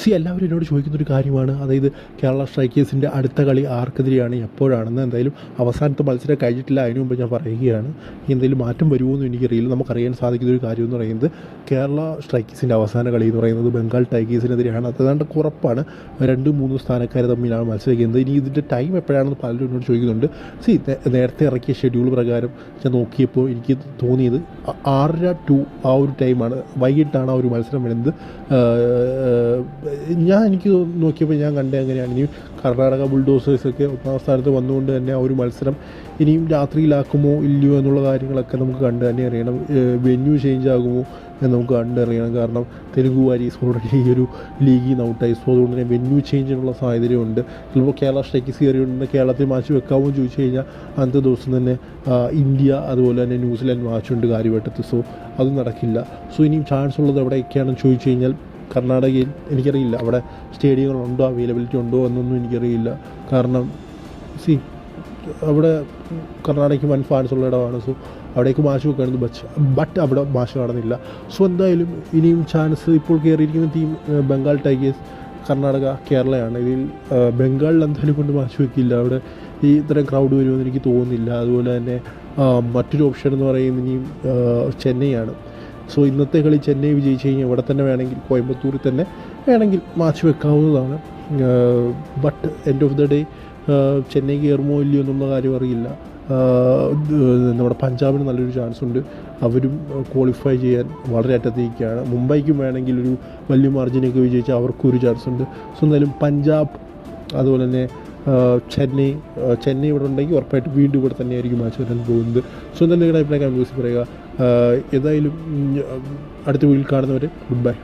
C എല്ലാവരും എന്നോട് ചോദിക്കുന്ന ഒരു കാര്യമാണ്. അതായത് കേരള സ്ട്രൈക്കേഴ്സിന്റെ അടുത്ത കളി ആർക്കെതിരെയാണ് എപ്പോഴാണെന്ന് എന്തായാലും അവസാനത്തെ മത്സരം കഴിഞ്ഞിട്ടില്ല. അതിനു മുമ്പ് ഞാൻ പറയുകയാണ്. എന്തെങ്കിലും മാറ്റം വരുമോ എന്ന് എനിക്കറിയില്ല. നമുക്കറിയാൻ സാധിക്കുന്ന ഒരു കാര്യം എന്ന് പറയുന്നത് കേരള സ്ട്രൈക്കേഴ്സിന്റെ അവസാന കളി എന്ന് പറയുന്നത് ബംഗാൾ ടൈഗേഴ്സിനെതിരെയാണ്. അതാണ്ട് കുറപ്പാണ് രണ്ട് മൂന്ന് സ്ഥാനക്കാർ തമ്മിലാണ് മത്സരിക്കുന്നത്. ഇനി ഇതിന്റെ ടൈം എപ്പോഴാണെന്ന് പലരും എന്നോട് ചോദിക്കുന്നുണ്ട്. സി നേരത്തെ ഇറക്കിയ ഷെഡ്യൂൾ പ്രകാരം ഞാൻ നോക്കിയപ്പോൾ എനിക്ക് തോന്നിയത് ആറര ടു ആ ഒരു ടൈമാണ്. വൈകിട്ടാണ് ആ ഒരു മത്സരം വരുന്നത്. ഞാൻ എനിക്ക് നോക്കിയപ്പോൾ ഞാൻ കണ്ടത് അങ്ങനെയാണ് ഇനി കർണാടക ബുൾഡോസേഴ്സൊക്കെ ഒന്നാം സ്ഥാനത്ത് വന്നുകൊണ്ട് തന്നെ ആ ഒരു മത്സരം ഇനിയും രാത്രിയിലാക്കുമോ ഇല്ലയോ എന്നുള്ള കാര്യങ്ങളൊക്കെ നമുക്ക് കണ്ട് തന്നെ അറിയണം. വെന്യൂ ചേഞ്ച് ആകുമോ എന്ന് നമുക്ക് കണ്ടറിയണം കാരണം തെലുഗു വാരീസ് ഓൾറെഡി ഈ ഒരു ലീഗിൽ നിന്ന് ഔട്ടായി സോ അതുകൊണ്ട് തന്നെ വെന്യൂ ചേഞ്ചിനുള്ള സാഹചര്യമുണ്ട് ചിലപ്പോൾ കേരള സ്ട്രൈക്കേഴ്സ് കയറിയുണ്ട് കേരളത്തിൽ മാച്ച് വെക്കാമോ ചോദിച്ചു കഴിഞ്ഞാൽ അന്നത്തെ ദിവസം തന്നെ ഇന്ത്യ അതുപോലെ തന്നെ ന്യൂസിലാൻഡ് മാച്ചുണ്ട് കാര്യവട്ടത്ത്. സോ അത് നടക്കില്ല. സോ ഇനിയും ചാൻസ് ഉള്ളത് എവിടെയൊക്കെയാണെന്ന് ചോദിച്ചു കഴിഞ്ഞാൽ കർണാടകയിൽ എനിക്കറിയില്ല. അവിടെ സ്റ്റേഡിയങ്ങളുണ്ടോ അവൈലബിലിറ്റി ഉണ്ടോ എന്നൊന്നും എനിക്കറിയില്ല. കാരണം സി അവിടെ കർണാടകയ്ക്ക് വൻ ഫാൻസ് ഉള്ള ഇടമാണ്. സോ അവിടേക്ക് മാച്ച് വെക്കാണെന്ന് ബച്ച് ബട്ട് അവിടെ മാച്ച് കാണുന്നില്ല. സോ എന്തായാലും ഇനിയും ചാൻസ് ഇപ്പോൾ കയറിയിരിക്കുന്ന ടീം ബംഗാൾ ടൈഗേഴ്സ് കർണാടക കേരളയാണ്. ഇതിൽ ബംഗാളിൽ എന്തായാലും കൊണ്ട് മാച്ച് വെക്കില്ല. അവിടെ ഈ ഇത്രയും ക്രൗഡ് വരുമെന്ന് എനിക്ക് തോന്നുന്നില്ല. അതുപോലെ തന്നെ മറ്റൊരു ഓപ്ഷൻ എന്ന് പറയുന്നത് ഇനിയും ചെന്നൈയാണ്. സോ ഇന്നത്തെ കളി ചെന്നൈ വിജയിച്ച് കഴിഞ്ഞാൽ ഇവിടെ തന്നെ വേണമെങ്കിൽ കോയമ്പത്തൂരിൽ തന്നെ വേണമെങ്കിൽ മാച്ച് വെക്കാവുന്നതാണ്. But end of the day Chennai കയറുമോ ഇല്ലയോ എന്നുള്ള കാര്യം അറിയില്ല. ഇത് നമ്മുടെ പഞ്ചാബിന് നല്ലൊരു ചാൻസ് ഉണ്ട്. അവരും ക്വാളിഫൈ ചെയ്യാൻ വളരെ അറ്റത്തേക്കാണ്. മുംബൈക്കും വേണമെങ്കിൽ ഒരു വലിയ മാർജിനൊക്കെ വിജയിച്ചാൽ അവർക്കും ഒരു ചാൻസ് ഉണ്ട്. സോ എന്തായാലും പഞ്ചാബ് അതുപോലെ തന്നെ ചെന്നൈ ചെന്നൈ ഇവിടെ ഉണ്ടെങ്കിൽ ഉറപ്പായിട്ട് വീണ്ടും ഇവിടെ തന്നെയായിരിക്കും മാച്ച് വരാൻ പോകുന്നത്. സോ എന്തായാലും നിങ്ങളുടെ അഭിപ്രായം കമന്റ് ബോക്സിൽ പറയുക. ഏതായാലും അടുത്ത വീട്ടിൽ കാണുന്നവരെ ഗുഡ് ബൈ